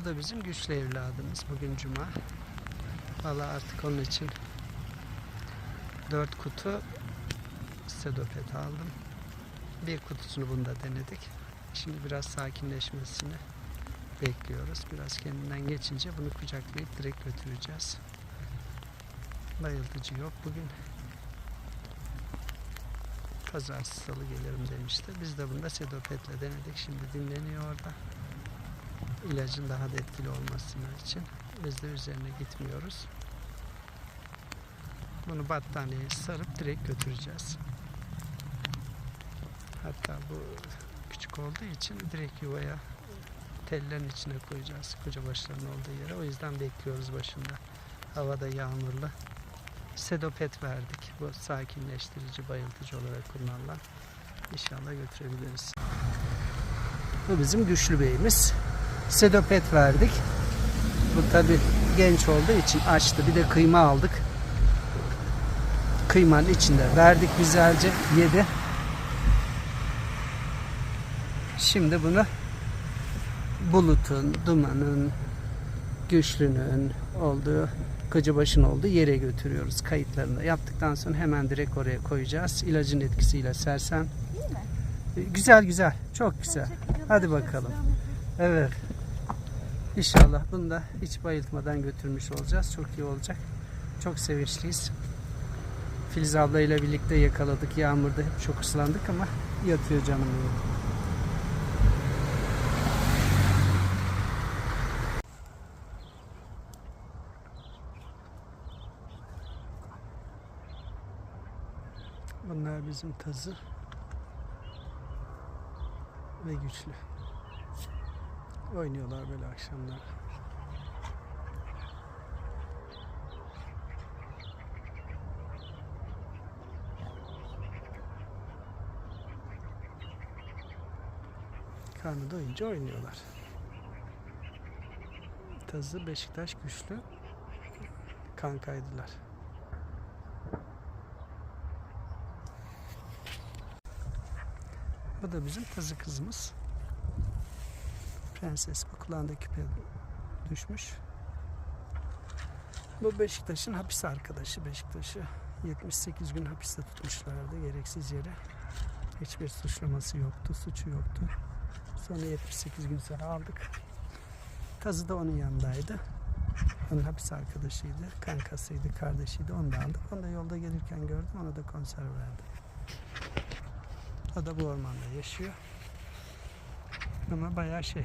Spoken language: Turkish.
Bu da bizim güçlü evladımız. Bugün cuma. Valla artık onun için 4 kutu sedopet aldım. Bir kutusunu bunda denedik. Şimdi biraz sakinleşmesini bekliyoruz. Biraz kendinden geçince bunu kucaklayıp direkt götüreceğiz. Bayıltıcı yok bugün. Pazartesi salı gelirim demişti. Biz de bunda sedopetle denedik. Şimdi dinleniyor orada. İlacın daha da etkili olmasını için. Biz de üzerine gitmiyoruz. Bunu battaniyeye sarıp direkt götüreceğiz. Hatta bu küçük olduğu için direkt yuvaya tellerin içine koyacağız. Koca başların olduğu yere. O yüzden bekliyoruz başında. Havada yağmurlu. Sedopet verdik. Bu sakinleştirici, bayıltıcı olarak kullanılan. İnşallah götürebiliriz. Bu bizim güçlü beyimiz. Sedopet verdik. Bu tabi genç olduğu için açtı. Bir de kıyma aldık. Kıymanın içinde verdik güzelce. Yedi. Şimdi bunu bulutun, dumanın, güçlünün olduğu, Kocabaş'ın olduğu yere götürüyoruz kayıtlarını yaptıktan sonra hemen direkt oraya koyacağız. İlacın etkisiyle sersem. Güzel güzel, çok güzel. Hadi bakalım. Evet. İnşallah bunu da hiç bayıltmadan götürmüş olacağız. Çok iyi olacak. Çok sevinçliyiz. Filiz abla ile birlikte yakaladık. Yağmurda hep çok ıslandık ama yatıyor canım benim. Bunlar bizim tazı ve güçlü. Oynuyorlar böyle akşamlar. Karnı doyunca oynuyorlar. Tazı Beşiktaş güçlü kankaydılar. Bu da bizim tazı kızımız. Prenses bu kulağında küpe düşmüş. Bu Beşiktaş'ın hapis arkadaşı. Beşiktaş'ı 78 gün hapiste tutmuşlardı gereksiz yere. Hiçbir suçlaması yoktu, suçu yoktu. Sonra 78 gün sonra aldık. Tazı da onun yanındaydı. Onun hapis arkadaşıydı, kankasıydı, kardeşiydi. Onu da aldık. Onu da yolda gelirken gördüm. Ona da konserve verdim. O da bu ormanda yaşıyor. Ama bayağı şey